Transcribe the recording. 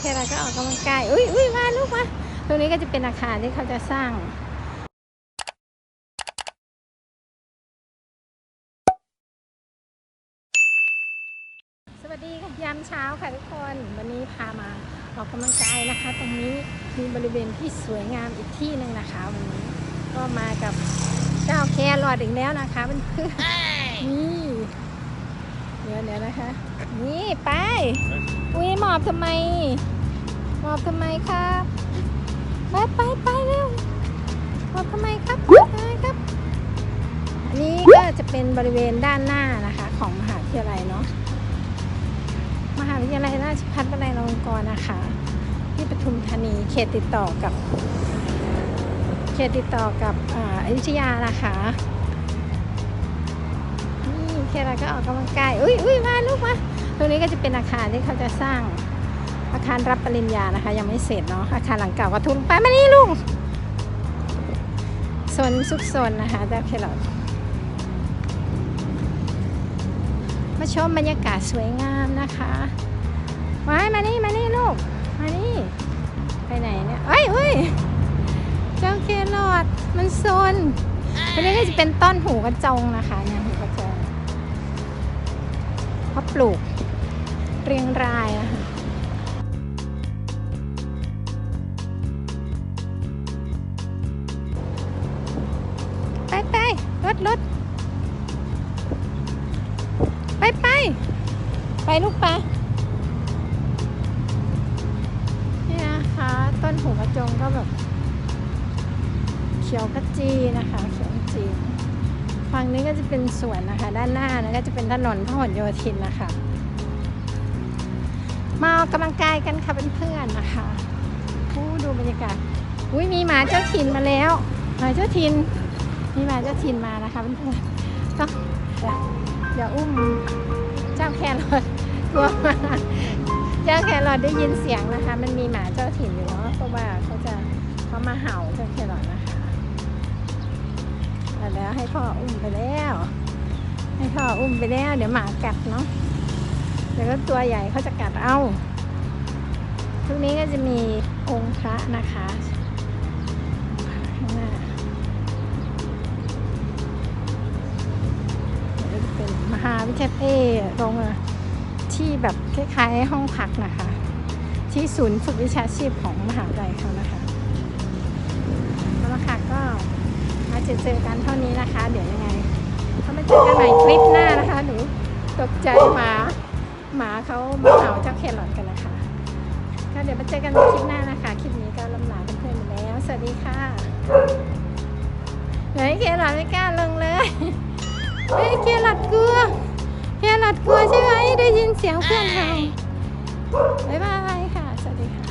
แค่เราก็ออกกำลังกาย อุ้ยอุ้ยมาลูกมา ตรงนี้ก็จะเป็นอาคารที่เขาจะสร้างสวัสดีค่ะยามเช้าค่ะทุกคนวันนี้พามาออกกำลังกายนะคะ ตรงนี้มีบริเวณที่สวยงามอีกที่หนึ่งนะคะวันนี้ก็มากับเจ้าแครอดอีกแล้วนะคะเพื่อนๆนี่เดี๋ยวเดี๋ยวนะคะ นี่ไปอุ้ยหมอบทำไม หมอบทำไมครับไปไปไปเร็วหมอบทำไมครับหมอบทำไมครับอันนี้ก็จะเป็นบริเวณด้านหน้านะคะ ของมหาวิทยาลัยเนาะมหาวิทยาลัยราชภัฏวลัยลงกรณ์นะคะ ที่ปทุมธานีเขตติดต่อกับ เขตติดต่อกับอ่าอยุธยานะคะ นี่แค่เราก็ออกกำลังกาย อุ้ยอุ้ยมาลูกมา ตรงนี้ก็จะเป็นอาคารที่เขาจะสร้างอาคารรับปริญญานะคะ ยังไม่เสร็จเนาะ อาคารหลังเก่าก็ทุนไปมานี่ลุงโซนซุกโซนนะคะแต่แค่เรามาชมบรรยากาศสวยงามนะคะว้ายมานี่มานี่ลูก มานี่ ไปไหนเนี่ยเอ้ยเอ้ยเจ้าเครอดมันโซนอันนี้ก็จะเป็นต้นหูกระจงนะคะเนี่ย เขาปลูกเรียงรายนะคะไปไปรถรถไปไปไปลูกไปนี่นะคะต้นหูกระจงก็แบบ เขียวกระจีนะคะ เขียวกระจี ฝั่งนี้ก็จะเป็นสวนนะคะ ด้านหน้านะก็จะเป็นถนนพหลโยธินนะคะ มาออกกำลังกายกันค่ะเพื่อนๆนะคะอู้ดูบรรยากาศอุ้ยมีหมาเจ้าถิ่นมาแล้วหมาเจ้าถิ่นมีหมาเจ้าถิ่นมานะคะเพื่อนๆต้องอย่าอุ้มเจ้าแครอทกลัวมาเจ้าแครอทได้ยินเสียงนะคะ มันมีหมาเจ้าถิ่นอยู่เนาะเพราะว่าเขาจะเขามาเห่าเจ้าแครอท นะคะแล้วให้พ่ออุ้มไปแล้ว ให้พ่ออุ้มไปแล้ว เดี๋ยวหมากัดเนาะเดี๋ยวก็ตัวใหญ่เขาจะกัดเอาทุกนี้ก็จะมีองค์พระนะคะข้างหน้าเดี๋ยวจะเป็นมหาวิทยาลัยเอตรงที่แบบคล้ายๆห้องพักนะคะ ที่ศูนย์ฝึกวิชาชีพของมหาวิทยาลัยเขานะคะแล้วละค่ะก็ มาเจอเจอกันเท่านี้นะคะ เดี๋ยวยังไงเขามาเจอกันใหม่คลิปหน้านะคะ หนูตกใจหมาหมาเขามาเห่าเจ้าแครอทกันนะคะก็เดี๋ยวมาเจอกันในคลิปหน้านะคะคลิปนี้ก็ลำลาเพื่อนๆไปแล้ว สวัสดีค่ะเฮ้ยแครอทไม่กล้าลงเลยเฮ้ยแครอทกลัวแครอทกลัวใช่ไหมได้ยินเสียงเพื่อนเราบ๊ายบายค่ะ สวัสดีค่ะ